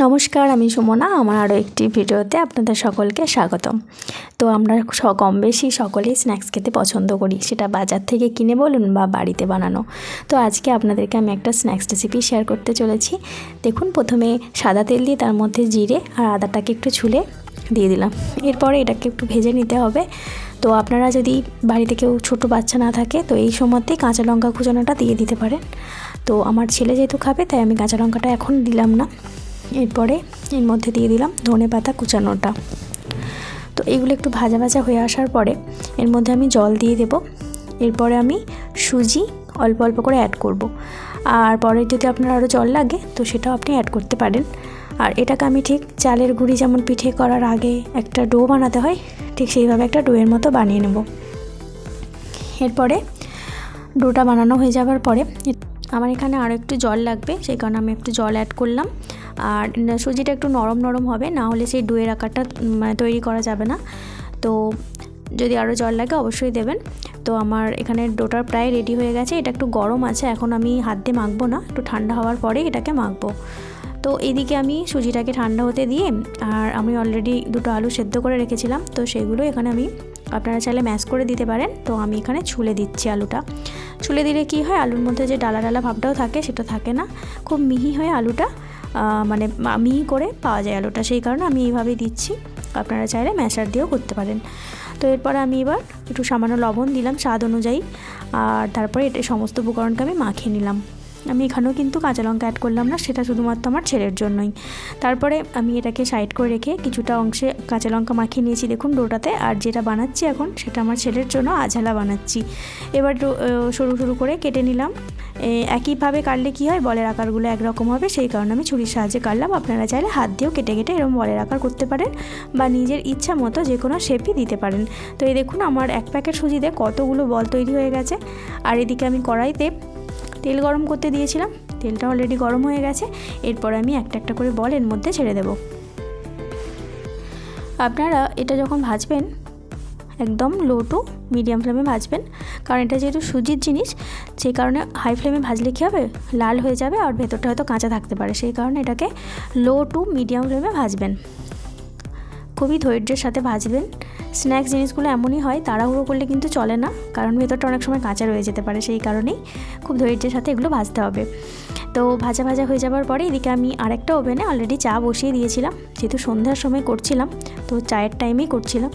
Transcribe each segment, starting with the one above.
নমস্কার, আমি সুমনা। আমার আরও একটি ভিডিওতে আপনাদের সকলকে স্বাগতম। তো আমরা কম বেশি সকলেই স্ন্যাক্স খেতে পছন্দ করি। সেটা বাজার থেকে কিনে বলুন বা বাড়িতে বানানো। তো আজকে আপনাদেরকে আমি একটা স্ন্যাক্স রেসিপি শেয়ার করতে চলেছি। দেখুন, প্রথমে সাদা তেল দিয়ে তার মধ্যে জিরে আর আদাটাকে একটু ছুলে দিয়ে দিলাম। এরপরে এটাকে একটু ভেজে নিতে হবে। তো আপনারা যদি বাড়িতে কেউ ছোটো বাচ্চা না থাকে, তো এই সময়তেই কাঁচা লঙ্কা কুচানোটা দিয়ে দিতে পারেন। তো আমার ছেলে যেহেতু খাবে, তাই আমি কাঁচা লঙ্কাটা এখন দিলাম না। এরপরে এর মধ্যে দিয়ে দিলাম ধনে পাতা কুচানোটা। তো এগুলো একটু ভাজা ভাজা হয়ে আসার পরে এর মধ্যে আমি জল দিয়ে দেব। এরপরে আমি সুজি অল্প অল্প করে অ্যাড করব। আর পরে যদি আপনার আরও জল লাগে, তো সেটাও আপনি অ্যাড করতে পারেন। আর এটাকে আমি ঠিক চালের গুঁড়ি যেমন পিঠে করার আগে একটা ডো বানাতে হয়, ঠিক সেইভাবে একটা ডোয়ের মতো বানিয়ে নেব। এরপরে ডোটা বানানো হয়ে যাওয়ার পরে আমার এখানে আরও একটু জল লাগবে, সেই কারণে আমি একটু জল অ্যাড করলাম। আর সুজিটা একটু নরম নরম হবে, না হলে সেই ডুয়ের আকারটা মানে তৈরি করা যাবে না। তো যদি আরও জল লাগে অবশ্যই দেবেন। তো আমার এখানে ডোটা প্রায় রেডি হয়ে গেছে, এটা একটু গরম আছে, এখন আমি হাত দিয়ে মাখবো না, একটু ঠান্ডা হওয়ার পরে এটাকে মাখবো। তো এদিকে আমি সুজিটাকে ঠান্ডা হতে দিয়ে, আর আমি অলরেডি দুটো আলু সেদ্ধ করে রেখেছিলাম, তো সেগুলো এখানে আমি আপনারা চাইলে ম্যাশ করে দিতে পারেন। তো আমি এখানে ছুলে দিচ্ছি আলুটা। ছুলে দিলে কি হয়? আলুর মধ্যে যে ডালা ডালা ভাবটাও থাকে, সেটা থাকে না। খুব মিহি হয়ে আলুটা। মানে মিহি করে পাওয়া যায় আলুটা। সেই কারণে আমি এইভাবেই দিচ্ছি। আপনারা চাইলে ম্যাশার দিয়েও করতে পারেন। তো এরপর আমি এবার একটু সামান্য লবণ দিলাম স্বাদ অনুযায়ী। আর তারপরে এটা সমস্ত উপকরণকে আমি মাখিয়ে নিলাম। আমি এখানেও কিন্তু কাঁচা লঙ্কা অ্যাড করলাম না, সেটা শুধুমাত্র আমার ছেলের জন্যই। তারপরে আমি এটাকে সাইড করে রেখে কিছুটা অংশে কাঁচা লঙ্কা মাখিয়ে নিয়েছি, দেখুন ডোটাতে, আর যেটা বানাচ্ছি এখন সেটা আমার ছেলের জন্য আঝালা বানাচ্ছি। এবার সরু সরু করে কেটে নিলাম। একইভাবে কাটলে কী হয়? বলের আকারগুলো একরকম হবে, সেই কারণে আমি ছুরির সাহায্যে কাটলাম। আপনারা চাইলে হাত দিয়েও কেটে কেটে এরকম বলের আকার করতে পারেন বা নিজের ইচ্ছা মতো যে কোনো শেপই দিতে পারেন। তো এই দেখুন, আমার এক প্যাকেট সুজিতে কতগুলো বল তৈরি হয়ে গেছে। আর এদিকে আমি কড়াইতে তেল গরম করতে দিয়েছিলাম। তেলটা অলরেডি গরম হয়ে গেছে। এরপর আমি একটা একটা করে বল এর মধ্যে ছেড়ে দেব। আপনারা এটা যখন ভাজবেন, একদম লো টু মিডিয়াম ফ্লেমে ভাজবেন। কারণ এটা যেহেতু সুজির জিনিস, সেই কারণে হাই ফ্লেমে ভাজলে কী হবে? লাল হয়ে যাবে আর ভেতরটা হয়তো কাঁচা থাকতে পারে। সেই কারণে এটাকে লো টু মিডিয়াম ফ্লেমে ভাজবেন। খুবই ধৈর্যের সাথে ভাজবেন। স্ন্যাক্স জিনিসগুলো এমনই হয়, তাড়াহুড়ো করলে কিন্তু চলে না, কারণ ভেতরটা অনেক সময় কাঁচা রয়ে যেতে পারে, সেই কারণেই খুব ধৈর্যের সাথে এগুলো ভাজতে হবে। তো ভাজা ভাজা হয়ে যাওয়ার পরে এদিকে আমি আরেকটা ওভেনে অলরেডি চা বসিয়ে দিয়েছিলাম, যেহেতু সন্ধ্যার সময় করছিলাম, তো চায়ের টাইমেই করছিলাম।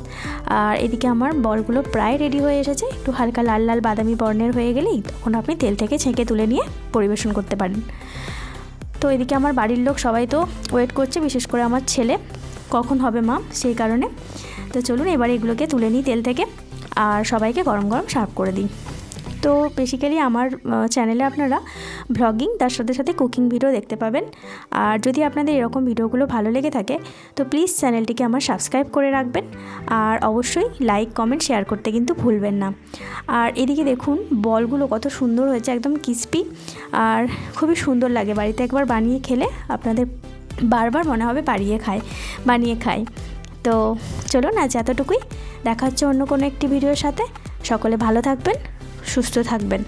আর এদিকে আমার বলগুলো প্রায় রেডি হয়ে এসেছে, একটু হালকা লাল লাল বাদামি বর্ণের হয়ে গেলেই তখন আপনি তেল থেকে ছেঁকে তুলে নিয়ে পরিবেশন করতে পারেন। তো এদিকে আমার বাড়ির লোক সবাই তো ওয়েট করছে, বিশেষ করে আমার ছেলে। কখন হবে মা? সেই কারণে। তো চলুন এবার এগুলোকে তুলে নিই তেল থেকে আর সবাইকে গরম গরম সার্ভ করে দিই। তো বেসিক্যালি আমার চ্যানেলে আপনারা ভ্লগিং তার সাথে সাথে কুকিং ভিডিও দেখতে পাবেন। আর যদি আপনাদের এরকম ভিডিওগুলো ভালো লেগে থাকে, তো প্লিজ চ্যানেলটিকে আমার সাবস্ক্রাইব করে রাখবেন। আর অবশ্যই লাইক কমেন্ট শেয়ার করতে কিন্তু ভুলবেন না। আর এদিকে দেখুন, বলগুলো কত সুন্দর হয়েছে, একদম ক্রিস্পি আর খুবই সুন্দর লাগে বাড়িতে একবার বানিয়ে খেলে। আপনাদের বারবার মনে হবে বাড়িয়ে খায়, বানিয়ে খায়। তো চলুন আজ এতটুকুই। দেখা হচ্ছে অন্য কোনো একটি ভিডিওর সাথে। সকলে ভালো থাকবেন, সুস্থ থাকবেন।